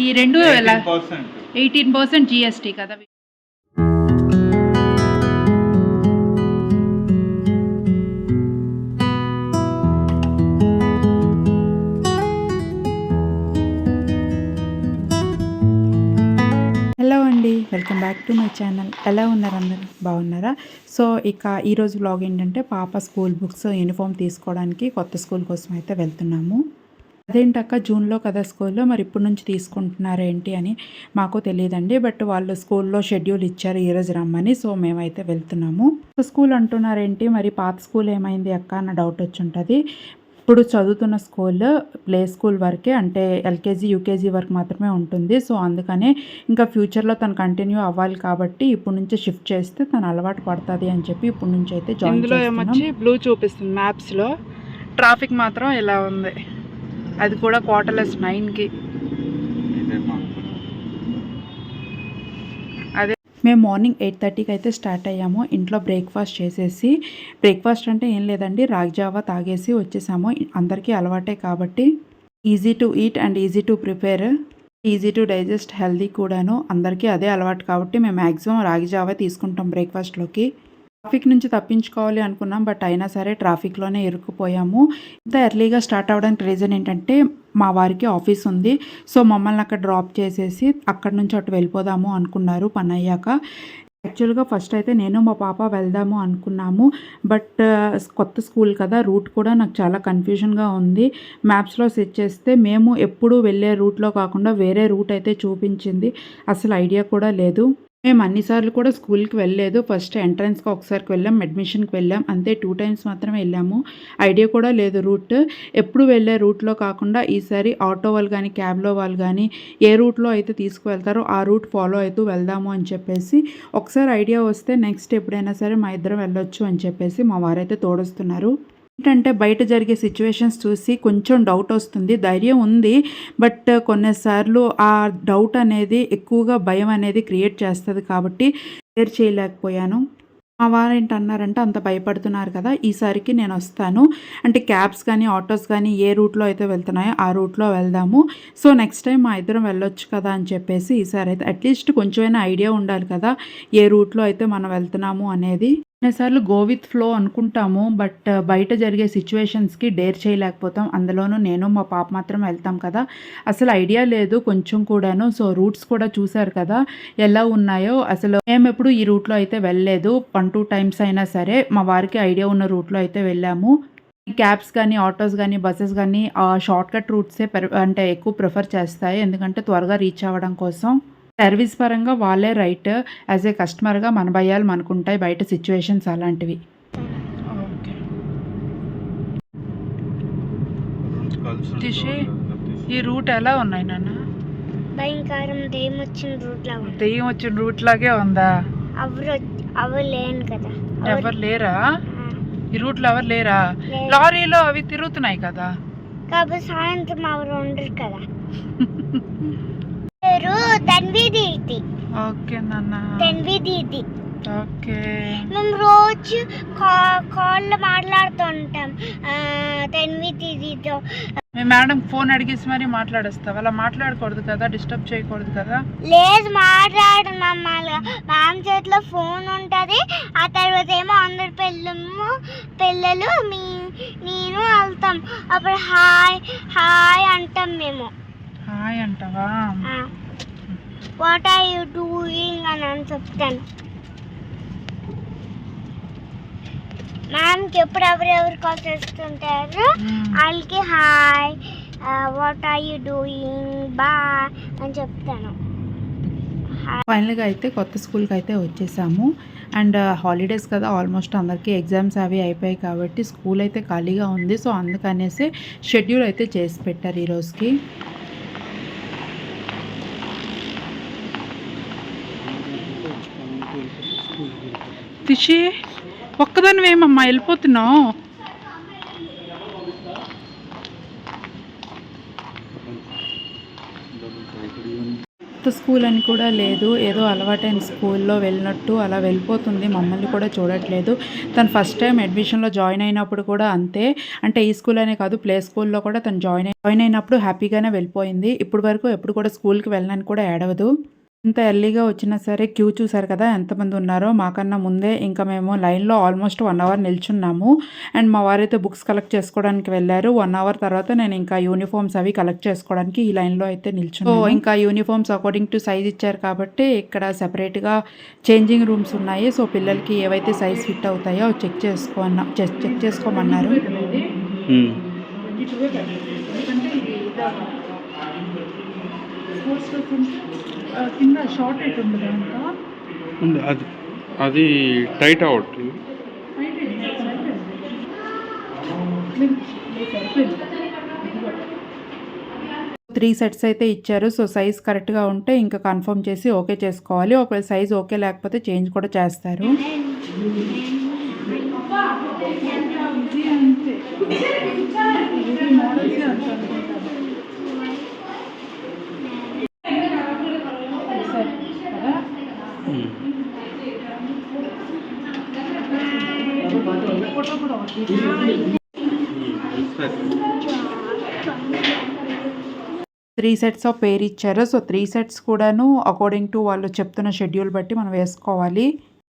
ఈ రెండు ఎలా? Eighteen percent. జిఎస్టీ కదా. హలో అండి welcome back to my channel. ఎలా ఉన్నారు అందరు? బాగున్నారా? సో ఇక ఈరోజు వ్లాగ్ ఏంటంటే పాప స్కూల్ బుక్స్ యూనిఫామ్ తీసుకోవడానికి కొత్త స్కూల్ కోసం అయితే వెళ్తున్నాము. అదేంటక్క జూన్లో కదా స్కూల్లో? మరి ఇప్పటి నుంచి తీసుకుంటున్నారు ఏంటి అని మాకు తెలియదండి. బట్ వాళ్ళు స్కూల్లో షెడ్యూల్ ఇచ్చారు ఈరోజు రమ్మని. సో మేమైతే వెళ్తున్నాము. స్కూల్ అంటున్నారేంటి? మరి పాత స్కూల్ ఏమైంది అక్క అన్న డౌట్ వచ్చి ఉంటుంది. ఇప్పుడు చదువుతున్న స్కూల్ ప్లే స్కూల్ వరకే అంటే ఎల్కేజీ యూకేజీ వరకు మాత్రమే ఉంటుంది. సో అందుకనే ఇంకా ఫ్యూచర్లో తను కంటిన్యూ అవ్వాలి కాబట్టి ఇప్పుడు నుంచి షిఫ్ట్ చేస్తే తను అలవాటు పడుతుంది అని చెప్పి ఇప్పుడు నుంచి అయితే జాయిన్ బ్లూ చూపిస్తుంది మ్యాప్స్లో. ట్రాఫిక్ మాత్రం ఇలా ఉంది. అది కూడా క్వార్టర్లెస్ నైన్కి అదే. మేము మార్నింగ్ ఎయిట్ థర్టీకి అయితే స్టార్ట్ అయ్యాము. ఇంట్లో బ్రేక్ఫాస్ట్ చేసేసి బ్రేక్ఫాస్ట్ అంటే ఏం లేదండి రాగ్జావా తాగేసి వచ్చేసాము. అందరికీ అలవాటే కాబట్టి. Easy to eat and easy to prepare easy to digest healthy కూడాను అందరికీ అదే అలవాటు కాబట్టి మేము మ్యాక్సిమం రాగి జావా తీసుకుంటాం బ్రేక్ఫాస్ట్లోకి. ట్రాఫిక్ నుంచి తప్పించుకోవాలి అనుకున్నాం బట్ అయినా సరే ట్రాఫిక్లోనే ఇరుక్కుపోయాము. ఇంత ఎర్లీగా స్టార్ట్ అవ్వడానికి రీజన్ ఏంటంటే మా వారికి ఆఫీస్ ఉంది. సో మమ్మల్ని అక్కడ డ్రాప్ చేసేసి అక్కడ నుంచి అటు వెళ్ళిపోదాము అనుకున్నారు పని అయ్యాక యాక్చువల్గా ఫస్ట్ అయితే నేను మా పాప వెళ్దాము అనుకున్నాము. బట్ కొత్త స్కూల్ కదా రూట్ కూడా నాకు చాలా కన్ఫ్యూజన్గా ఉంది. మ్యాప్స్లో సెట్ చేస్తే మేము ఎప్పుడు వెళ్ళే రూట్లో కాకుండా వేరే రూట్ అయితే చూపించింది. అసలు ఐడియా కూడా లేదు. మేము అన్నిసార్లు కూడా స్కూల్కి వెళ్ళలేదు. ఫస్ట్ ఎంట్రన్స్కి ఒకసారికి వెళ్ళాం అడ్మిషన్కి వెళ్ళాం. అంతే టూ టైమ్స్ మాత్రమే వెళ్ళాము. ఐడియా కూడా లేదు రూట్. ఎప్పుడు వెళ్ళే రూట్లో కాకుండా ఈసారి ఆటో వాళ్ళు కానీ క్యాబ్లో వాళ్ళు కానీ ఏ రూట్లో అయితే తీసుకువెళ్తారో ఆ రూట్ ఫాలో అవుతూ వెళ్దాము అని చెప్పేసి ఒకసారి ఐడియా వస్తే నెక్స్ట్ ఎప్పుడైనా సరే మా ఇద్దరం వెళ్ళొచ్చు అని చెప్పేసి మా వారైతే తోడొస్తున్నారు. ఏంటంటే బయట జరిగే సిచ్యువేషన్స్ చూసి కొంచెం డౌట్ వస్తుంది ధైర్యం ఉంది. బట్ కొన్నిసార్లు ఆ డౌట్ అనేది ఎక్కువగా భయం అనేది క్రియేట్ చేస్తుంది కాబట్టి షేర్ చేయలేకపోయాను. మా వారు ఏంటన్నారంటే అంత భయపడుతున్నారు కదా ఈసారికి నేను వస్తాను. అంటే క్యాబ్స్ కానీ ఆటోస్ కానీ ఏ రూట్లో అయితే వెళ్తున్నాయో ఆ రూట్లో వెళ్దాము. సో నెక్స్ట్ టైం మా ఇద్దరం వెళ్ళొచ్చు కదా అని చెప్పేసి ఈసారి అయితే అట్లీస్ట్ కొంచెమైనా ఐడియా ఉండాలి కదా ఏ రూట్లో అయితే మనం వెళ్తున్నాము అనేది. కొన్నిసార్లు గో విత్ ఫ్లో అనుకుంటాము బట్ uh, బయట జరిగే సిచ్యువేషన్స్కి డేర్ చేయలేకపోతాం. అందులోనూ నేను మా పాప మాత్రం వెళ్తాం కదా. అసలు ఐడియా లేదు కొంచెం కూడాను. సో రూట్స్ కూడా చూశారు కదా ఎలా ఉన్నాయో. అసలు మేము ఎప్పుడు ఈ రూట్లో అయితే వెళ్ళలేదు. వన్ టూ టైమ్స్ అయినా సరే మా వారికి ఐడియా ఉన్న రూట్లో అయితే వెళ్ళాము. క్యాబ్స్ కానీ ఆటోస్ కానీ బస్సెస్ కానీ షార్ట్ కట్ రూట్సే అంటే ఎక్కువ ప్రిఫర్ చేస్తాయి. ఎందుకంటే త్వరగా రీచ్ అవ్వడం కోసం. సర్వీస్ పరంగా వాళ్ళే రైట్ యాజ్ ఏ కస్టమర్గా మన భయాలు మనకుంటాయి బయట సిచ్యువేషన్స్ అలాంటివి. ఈ రూట్ ఎలా ఉన్నాయి నాన్న? భయంకరం దెయ్యం వచ్చిన రూట్ లా ఉంది. దెయ్యం వచ్చిన రూట్ లాగే ఉందా? ఎవరు ఎవరు లేను కదా. ఎవరు- లేరా? ఈ రూట్లో ఎవరు లేరా? లేరు. లారీలో అవి తిరుగుతున్నాయి కదా. కాబట్టి సాయంత్రం ఎవరు ఉండరు కదా. పేరు తన్వి దీది ఓకే నాన్న. తన్వి దీది ఓకే. మేము రోజు కాల్లో మాట్లాడుతుంటాం. తన్వి దీదితో మీ మేడం ఫోన్ అడిగేసి మరీ మాట్లాడేస్తావు? అలా మాట్లాడకూడదు కదా డిస్టర్బ్ చేయకూడదు కదా? లేదు మాట్లాడు మ్యామ్ చేతిలో ఫోన్ ఉంటుంది. ఆ తర్వాత ఏమో అందరు పిల్లము పిల్లలు మీ నేను వెళ్తాం. అప్పుడు హాయ్ హాయ్ అంటాం మేము. హాయ్ అంటావా? వాట్ ఆర్ యూ డూయింగ్ అని అని చెప్తాను. మ్యామ్కి ఎప్పుడు ఎవరెవరు కాల్ చేస్తుంటారు? మ్మ్. వాళ్ళకి hi what are you doing bye అని చెప్తాను. ఫైనల్గా అయితే కొత్త స్కూల్కి అయితే వచ్చేసాము. అండ్ హాలిడేస్ కదా ఆల్మోస్ట్ అందరికీ ఎగ్జామ్స్ అవి అయిపోయాయి కాబట్టి స్కూల్ అయితే ఖాళీగా ఉంది. సో అందుకనేసి షెడ్యూల్ అయితే చేసి పెట్టారు ఈ రోజుకి ఒక్కదాన్ని ఏమమ్మా వెళ్ళిపోతున్నావు. కొత్త స్కూల్ అని కూడా లేదు. ఏదో అలవాటైన స్కూల్లో వెళ్ళినట్టు అలా వెళ్ళిపోతుంది. మమ్మల్ని కూడా చూడట్లేదు. తను ఫస్ట్ టైం అడ్మిషన్లో జాయిన్ అయినప్పుడు కూడా అంతే. అంటే ఈ స్కూల్ అనే కాదు ప్లే స్కూల్లో కూడా తను జాయిన్ అయి జాయిన్ అయినప్పుడు హ్యాపీగానే వెళ్ళిపోయింది. ఇప్పుడు వరకు ఎప్పుడు కూడా స్కూల్కి వెళ్ళనని కూడా ఏడవదు. ఇంత ఎర్లీగా వచ్చినా సరే క్యూ చూసారు కదా ఎంతమంది ఉన్నారో మాకన్నా ముందే ఇంకా మేము లైన్లో ఆల్మోస్ట్ వన్ అవర్ నిల్చున్నాము. అండ్ మా వారైతే బుక్స్ కలెక్ట్ చేసుకోవడానికి వెళ్ళారు. వన్ అవర్ తర్వాత నేను ఇంకా యూనిఫామ్స్ అవి కలెక్ట్ చేసుకోవడానికి ఈ లైన్లో అయితే నిల్చున్నాను. సో ఇంకా యూనిఫామ్స్ అకార్డింగ్ టు సైజ్ ఇచ్చారు కాబట్టి ఇక్కడ సెపరేట్గా చేంజింగ్ రూమ్స్ ఉన్నాయి. సో పిల్లలకి ఏవైతే సైజ్ ఫిట్ అవుతాయో చెక్ చేసుకోమన్నా చెక్ చేసుకోమన్నారు. కింద షార్ట్ ఎట్ ఉంది అది. అది టైట్ అవుట్. త్రీ సెట్స్ అయితే ఇచ్చారు సో సైజ్ కరెక్ట్గా ఉంటే ఇంకా కన్ఫర్మ్ చేసి ఓకే చేసుకోవాలి. ఒకవేళ సైజ్ ఓకే లేకపోతే చేంజ్ కూడా చేస్తారు. త్రీ సెట్స్ ఆఫ్ పేర్ ఇచ్చారు. సో త్రీ సెట్స్ కూడాను అకార్డింగ్ టు వాళ్ళు చెప్తున్న షెడ్యూల్ బట్టి మనం వేసుకోవాలి.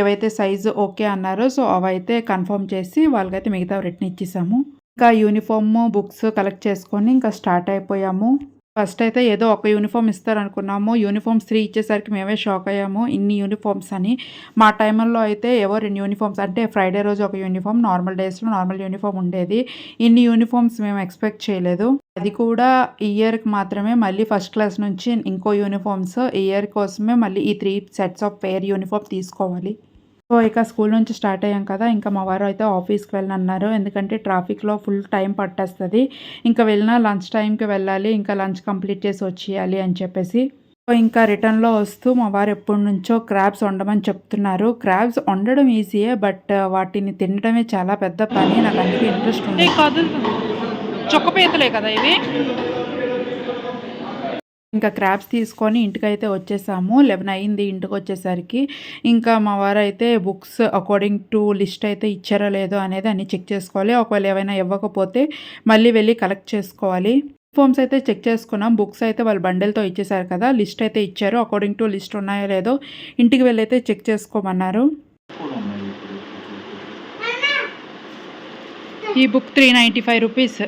ఏవైతే సైజు ఓకే అన్నారో సో అవైతే కన్ఫర్మ్ చేసి వాళ్ళకైతే మిగతా రిటర్న్ ఇచ్చేసాము. ఇంకా యూనిఫామ్ బుక్స్ కలెక్ట్ చేసుకొని ఇంకా స్టార్ట్ అయిపోయాము. ఫస్ట్ అయితే ఏదో ఒక యూనిఫామ్ ఇస్తారు అనుకున్నాము యూనిఫామ్స్ త్రీ ఇచ్చేసరికి మేమే షాక్ అయ్యాము. ఇన్ని యూనిఫామ్స్ అని. మా టైంలో అయితే ఏవో రెండు యూనిఫామ్స్ అంటే ఫ్రైడే రోజు ఒక యూనిఫామ్ నార్మల్ డేస్లో నార్మల్ యూనిఫామ్ ఉండేది. ఇన్ని యూనిఫామ్స్ మేము ఎక్స్పెక్ట్ చేయలేదు. అది కూడా ఇయర్కి మాత్రమే మళ్ళీ ఫస్ట్ క్లాస్ నుంచి ఇంకో యూనిఫామ్స్ ఇయర్ కోసమే మళ్ళీ ఈ three sets of pair uniform తీసుకోవాలి. సో ఇక స్కూల్ నుంచి స్టార్ట్ అయ్యాం కదా. ఇంకా మా వారు అయితే ఆఫీస్కి వెళ్ళనన్నారు. ఎందుకంటే ట్రాఫిక్లో ఫుల్ టైం పట్టేస్తుంది. ఇంకా వెళ్ళినా లంచ్ టైంకి వెళ్ళాలి. ఇంకా లంచ్ కంప్లీట్ చేసి వచ్చేయాలి అని చెప్పేసి. ఇంకా రిటర్న్లో వస్తూ మా వారు ఎప్పటి నుంచో క్రాబ్స్ వండమని చెప్తున్నారు. క్రాబ్స్ వండడం ఈజీయే బట్ వాటిని తినడమే చాలా పెద్ద పని. నాకు అందుకే ఇంట్రెస్ట్ ఉంది. కదులుతుంది చొక్కపీతలే కదా ఇవి? ఇంకా క్రాబ్స్ తీసుకొని ఇంటికైతే వచ్చేసాము. లెవెన్ అయింది ఇంటికి వచ్చేసరికి ఇంకా మా వారు అయితే బుక్స్ అకార్డింగ్ టు లిస్ట్ అయితే ఇచ్చారో లేదో అనేది అన్ని చెక్ చేసుకోవాలి. ఒకవేళ ఏమైనా ఇవ్వకపోతే మళ్ళీ వెళ్ళి కలెక్ట్ చేసుకోవాలి. ఫామ్స్ అయితే చెక్ చేసుకున్నాం. బుక్స్ అయితే వాళ్ళు బండిల్తో ఇచ్చేసారు కదా. లిస్ట్ అయితే ఇచ్చారు. అకార్డింగ్ టు లిస్ట్ ఉన్నాయో లేదో ఇంటికి వెళ్ళి అయితే చెక్ చేసుకోమన్నారు. ఈ book three ninety five rupees.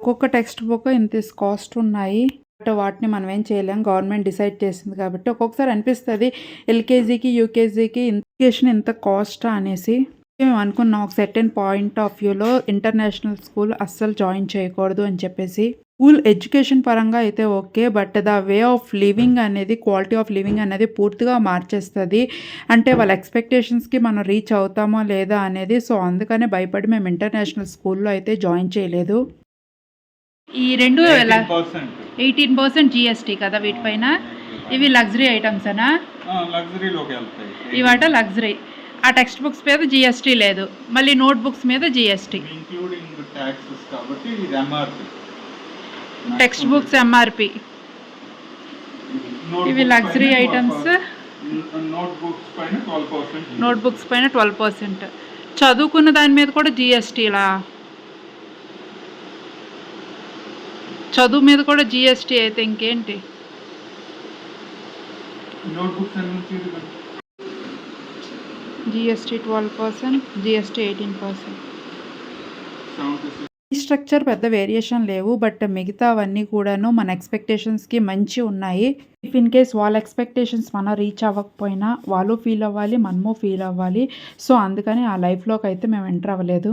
ఒక్కొక్క టెక్స్ట్ బుక్ ఇంత కాస్ట్ ఉన్నాయి. బట్ వాటిని మనం ఏం చేయలేం. గవర్నమెంట్ డిసైడ్ చేసింది కాబట్టి ఒక్కొక్కసారి అనిపిస్తుంది ఎల్కేజీకి యూకేజీకి ఎడ్యుకేషన్ ఎంత కాస్టా అనేసి. మేము అనుకున్నాం ఒక సెటన్ పాయింట్ ఆఫ్ వ్యూలో ఇంటర్నేషనల్ స్కూల్ అస్సలు జాయిన్ చేయకూడదు అని చెప్పేసి. స్కూల్ ఎడ్యుకేషన్ పరంగా అయితే okay but the way of living అనేది క్వాలిటీ ఆఫ్ లివింగ్ అనేది పూర్తిగా మార్చేస్తుంది. అంటే వాళ్ళ ఎక్స్పెక్టేషన్స్కి మనం రీచ్ అవుతామో లేదా అనేది సో అందుకనే భయపడి మేము ఇంటర్నేషనల్ స్కూల్లో అయితే జాయిన్ చేయలేదు. ఈ రెండు 18%. ఎయిటీన్ పర్సెంట్ జిఎస్టీ కదా వీటిపైన? ఇవి లగ్జరీ ఐటమ్స్ అనా? ఇవాట లగ్జరీ. ఆ టెక్స్ట్ బుక్స్ మీద జిఎస్టీ లేదు. మళ్ళీ నోట్ బుక్స్ మీద జిఎస్టీ. టెక్స్ట్ బుక్స్ ఎంఆర్పి ఇవి ట్వెల్వ్ పర్సెంట్. నోట్ బుక్స్ పైన ట్వెల్వ్ పర్సెంట్. చదువుకున్న దాని మీద కూడా జిఎస్టీలా? చదువు మీద కూడా జిఎస్టీ అయితే ఇంకేంటి? GST twelve percent GST eighteen percent ఈ స్ట్రక్చర్ పెద్ద వేరియేషన్ లేవు బట్ మిగతావన్నీ కూడాను మన ఎక్స్పెక్టేషన్స్కి మంచి ఉన్నాయి. ఇఫ్ ఇన్ కేస్ వాళ్ళ ఎక్స్పెక్టేషన్స్ మనం రీచ్ అవ్వకపోయినా వాళ్ళు ఫీల్ అవ్వాలి మనము ఫీల్ అవ్వాలి. సో అందుకని ఆ లైఫ్లోకి అయితే మేము ఎంటర్ అవ్వలేదు.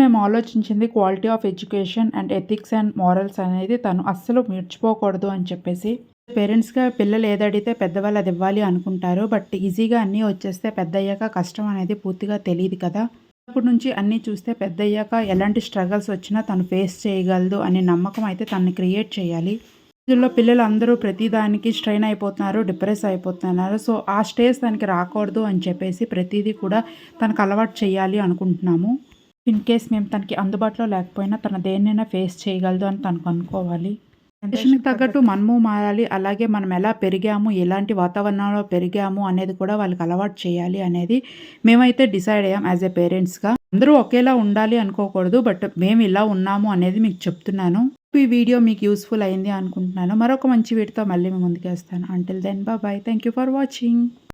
మేము ఆలోచించింది quality of education and ethics and morals అనేది తను అస్సలు మర్చిపోకూడదు అని చెప్పేసి పేరెంట్స్గా పిల్లలు ఏదడితే పెద్దవాళ్ళు అది ఇవ్వాలి అనుకుంటారు బట్ ఈజీగా అన్నీ వచ్చేస్తే పెద్ద అయ్యాక కష్టం అనేది పూర్తిగా తెలియదు కదా. అప్పటి నుంచి అన్నీ చూస్తే పెద్ద అయ్యాక ఎలాంటి స్ట్రగల్స్ వచ్చినా తను ఫేస్ చేయగలదు అనే నమ్మకం అయితే తనని క్రియేట్ చేయాలి. రోజుల్లో పిల్లలు అందరూ ప్రతిదానికి స్ట్రెయిన్ అయిపోతున్నారు డిప్రెస్ అయిపోతున్నారు. సో ఆ స్టేజ్ తనకి రాకూడదు అని చెప్పేసి ప్రతిదీ కూడా తనకు అలవాటు చేయాలి అనుకుంటున్నాము. ఇన్ కేస్ మేము తనకి అందుబాటులో లేకపోయినా తన దేన్నైనా ఫేస్ చేయగలదు అని తనకు అనుకోవాలి. జనరేషన్కి తగ్గట్టు మనము మారాలి అలాగే మనం ఎలా పెరిగాము ఎలాంటి వాతావరణంలో పెరిగాము అనేది కూడా వాళ్ళకి అలవాటు చేయాలి అనేది మేమైతే డిసైడ్ అయ్యాం యాజ్ ఎ పేరెంట్స్గా. అందరూ ఒకేలా ఉండాలి అనుకోకూడదు బట్ మేము ఇలా ఉన్నాము అనేది మీకు చెప్తున్నాను. ఈ వీడియో మీకు యూస్ఫుల్ అయింది అనుకుంటున్నాను. మరొక మంచి వీటితో మళ్ళీ మేము ముందుకు వస్తాను. Until then bye thank you for watching